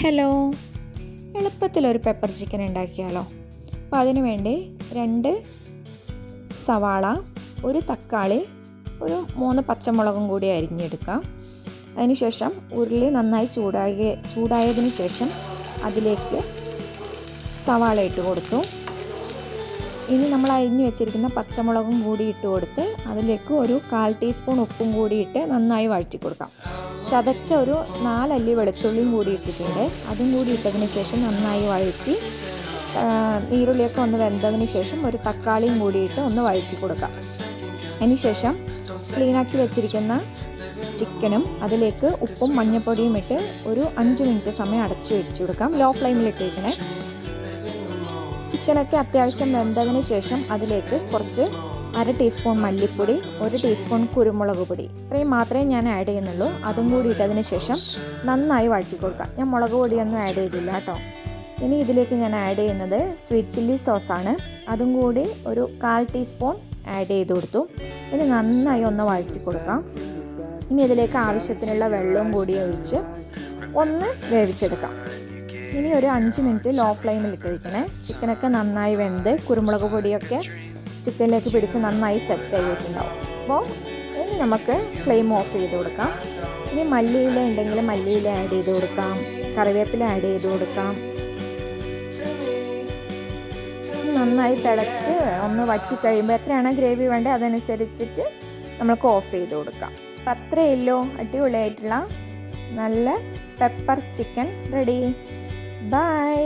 Hello. എളുപ്പത്തിലൊരു pepper chicken ഉണ്ടാക്കിയാലോ? അപ്പോൾ അതിന് വേണ്ടി രണ്ട് സവാള ഒരു തക്കാളി ഒരു മൂന്ന് പച്ചമുളകും കൂടി അരിഞ്ഞെടുക്കാം. അതിനുശേഷം ഉരുളി നന്നായി ചൂടായ ചൂടായതിന് ശേഷം അതിലേക്ക് സവാള ഇട്ട് കൊടുത്തു. ഇനി നമ്മൾ അരിഞ്ഞു വെച്ചിരിക്കുന്ന പച്ചമുളകും കൂടി ഇട്ട് കൊടുത്ത് അതിലേക്ക് ഒരു കാൽ ടീസ്പൂൺ ഉപ്പും കൂടി ഇട്ട് നന്നായി വഴറ്റി കൊടുക്കാം. ചതച്ച ഒരു നാലല്ലി വെളുത്തുള്ളിയും കൂടി ഇട്ടിട്ടുണ്ട്. അതും കൂടി ഇട്ടതിന് ശേഷം നന്നായി വഴറ്റി നീരുള്ളിയൊക്കെ ഒന്ന് വെന്തതിന് ശേഷം ഒരു തക്കാളിയും കൂടി ഇട്ട് ഒന്ന് വഴറ്റി കൊടുക്കാം. അതിനുശേഷം ക്ലീനാക്കി വെച്ചിരിക്കുന്ന ചിക്കനും അതിലേക്ക് ഉപ്പും മഞ്ഞൾപ്പൊടിയും ഇട്ട് ഒരു അഞ്ച് മിനിറ്റ് സമയം അടച്ചു വെച്ച് കൊടുക്കാം. ലോ ഫ്ലെയിമിൽ ഇട്ടിരിക്കണേ. ചിക്കനൊക്കെ അത്യാവശ്യം വെന്തതിന് ശേഷം അതിലേക്ക് കുറച്ച് അര ടീസ്പൂൺ മല്ലിപ്പൊടി ഒരു ടീസ്പൂൺ കുരുമുളക് പൊടി. ഇത്രയും മാത്രമേ ഞാൻ ആഡ് ചെയ്യുന്നുള്ളൂ. അതും കൂടി ഇട്ടതിന് ശേഷം നന്നായി വഴറ്റി കൊടുക്കാം ഞാൻ മുളക് പൊടിയൊന്നും ആഡ് ചെയ്തില്ല കേട്ടോ. ഇനി ഇതിലേക്ക് ഞാൻ ആഡ് ചെയ്യുന്നത് സ്വീറ്റ് ചില്ലി സോസാണ് അതും കൂടി ഒരു കാൽ ടീസ്പൂൺ ആഡ് ചെയ്ത് കൊടുത്തു. ഇനി നന്നായി ഒന്ന് വഴറ്റി കൊടുക്കാം. ഇനി ഇതിലേക്ക് ആവശ്യത്തിനുള്ള വെള്ളവും കൂടി ഒഴിച്ച് ഒന്ന് വേവിച്ചെടുക്കാം. ഇനി ഒരു അഞ്ച് മിനിറ്റ് ലോ ഫ്ലെയിമിൽ ഇട്ട് വയ്ക്കണേ ചിക്കനൊക്കെ നന്നായി വെന്ത് കുരുമുളക് പൊടിയൊക്കെ ചിക്കനിലേക്ക് പിടിച്ച് നന്നായി സെറ്റ് ആയിട്ടുണ്ടാവും അപ്പോൾ ഇനി നമുക്ക് ഫ്ലെയിം ഓഫ് ചെയ്ത് കൊടുക്കാം. ഇനി മല്ലിയില ഉണ്ടെങ്കിൽ മല്ലിയില ആഡ് ചെയ്ത് കൊടുക്കാം. കറിവേപ്പില ആഡ് ചെയ്ത് കൊടുക്കാം. നന്നായി തിളച്ച് ഒന്ന് വറ്റി കഴിയുമ്പോൾ എത്രയാണ് ഗ്രേവി വേണ്ടത് അതനുസരിച്ചിട്ട് നമുക്ക് ഓഫ് ചെയ്ത് കൊടുക്കാം. അപ്പം അത്രയേ ഉള്ളൂ. അടിപൊളിയായിട്ടുള്ള നല്ല പെപ്പർ ചിക്കൻ റെഡി Bye!